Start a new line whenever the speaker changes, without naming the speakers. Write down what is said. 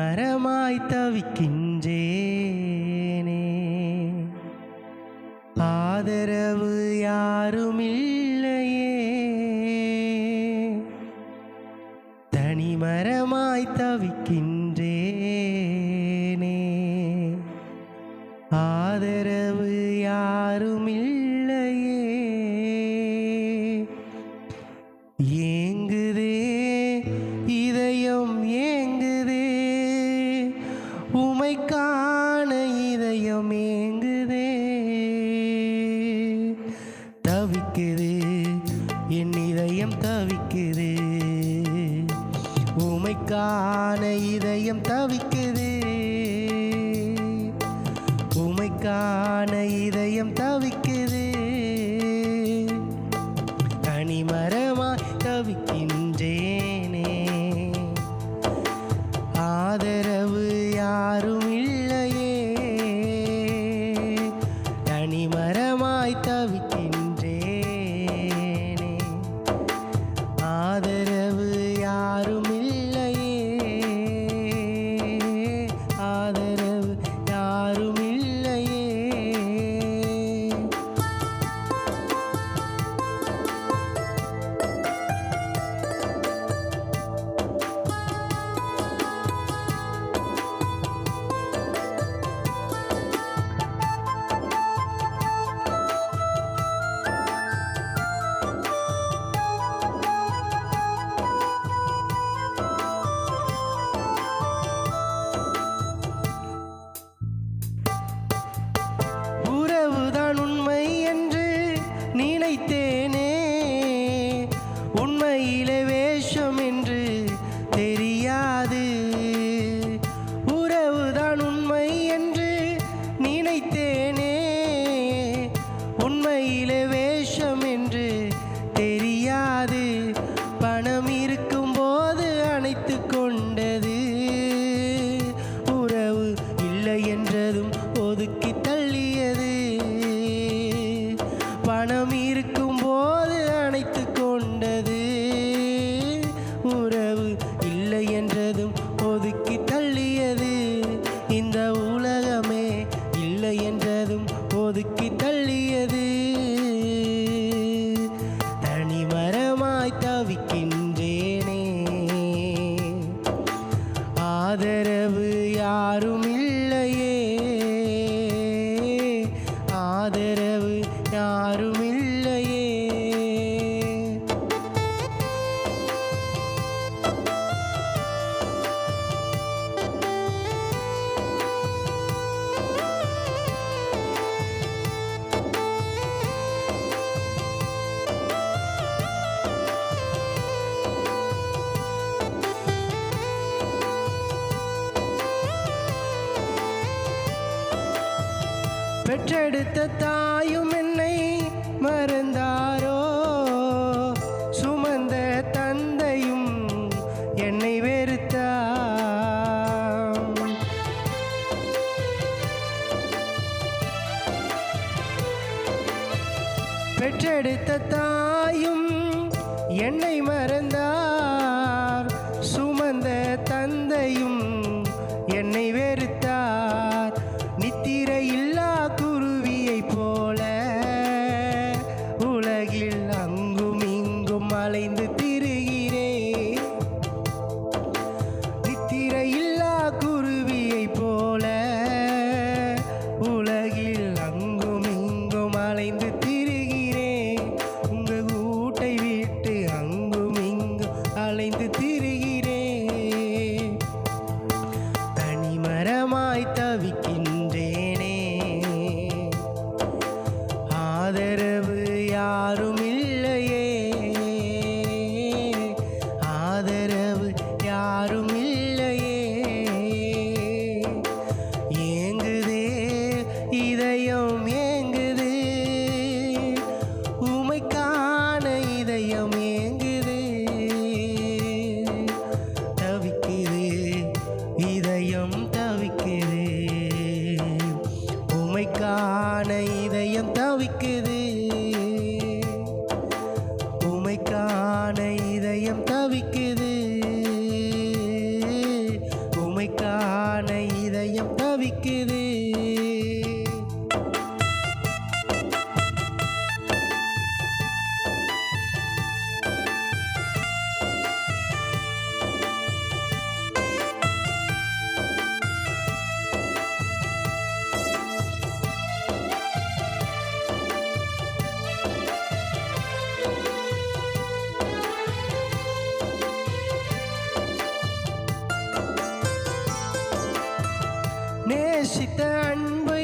மரமாய் தவிக்கின்றேனே. ஆதரவு யாருமில்லையே. தனிமரமாய் தவிக்கின்ற இதயம் தவிக்கிறது தேனே உண்மையிலவே பெற்றெடுத்த தாயும் என்னை மறந்தாரோ? சுமந்த தந்தையும் என்னை வெறுத்தார் பெற்றெடுத்த தாயும் என்னை மறந்தார் காண இதயம் தவிக்குது. உமை காண இதயம் தவிக்குது. நேசித்த அன்பு